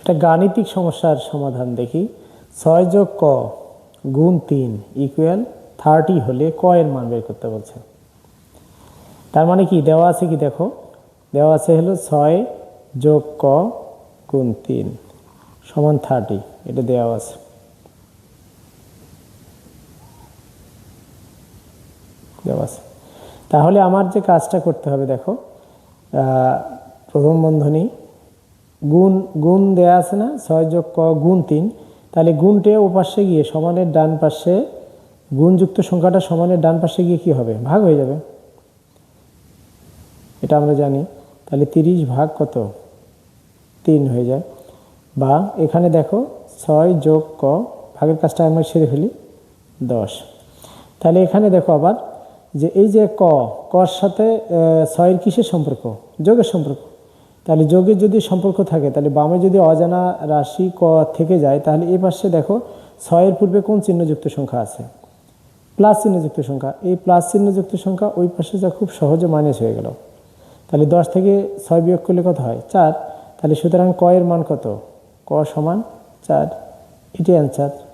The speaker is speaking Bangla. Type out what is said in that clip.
এটা গাণিতিক সমস্যার সমাধান দেখি। ছয় যোগ ক গুণ তিন ইকুয়াল থার্টি হলে ক এর মান বের করতে বলছে। তার মানে কি? দেওয়া আছে কি? দেখো, দেওয়া আছে হলো ছয় যোগ ক গুণ তিন সমান থার্টি এটা দেওয়া আছে। দেওয়া আছে। তাহলে আমার যে কাজটা করতে হবে, দেখো প্রথম বন্ধনী গুণ গুণ দেয়া আছে না? ছয় যোগ ক গুণ তিন। তাহলে গুণটে ও পাশে গিয়ে সমানের ডান পাশে গুণযুক্ত সংখ্যাটা সমানের ডান পাশে গিয়ে কি হবে? ভাগ হয়ে যাবে। এটা আমরা জানি। তাহলে তিরিশ ভাগ কত? তিন হয়ে যায়। বা এখানে দেখো, ছয় যোগ ক, ভাগের কাজটা আমরা সেরে ফেলি, দশ। তাহলে এখানে দেখো আবার যে এই যে ক, কর সাথে ছয়ের কিসের সম্পর্ক? যোগের সম্পর্ক। তাহলে যোগের যদি সম্পর্ক থাকে, তাহলে বামে যদি অজানা রাশি ক থেকে যায়, তাহলে এই পাশে দেখো ছয়ের পূর্বে কোন চিহ্নযুক্ত সংখ্যা আছে? প্লাস চিহ্নযুক্ত সংখ্যা। এই প্লাস চিহ্নযুক্ত সংখ্যা ওই পাশে যা খুব সহজে মাইনাস হয়ে গেল। তাহলে দশ থেকে ছয় বিয়োগ করলে কত হয়? চার। তাহলে সুতরাং ক এর মান কত? ক সমান চার। এটি অ্যান্সার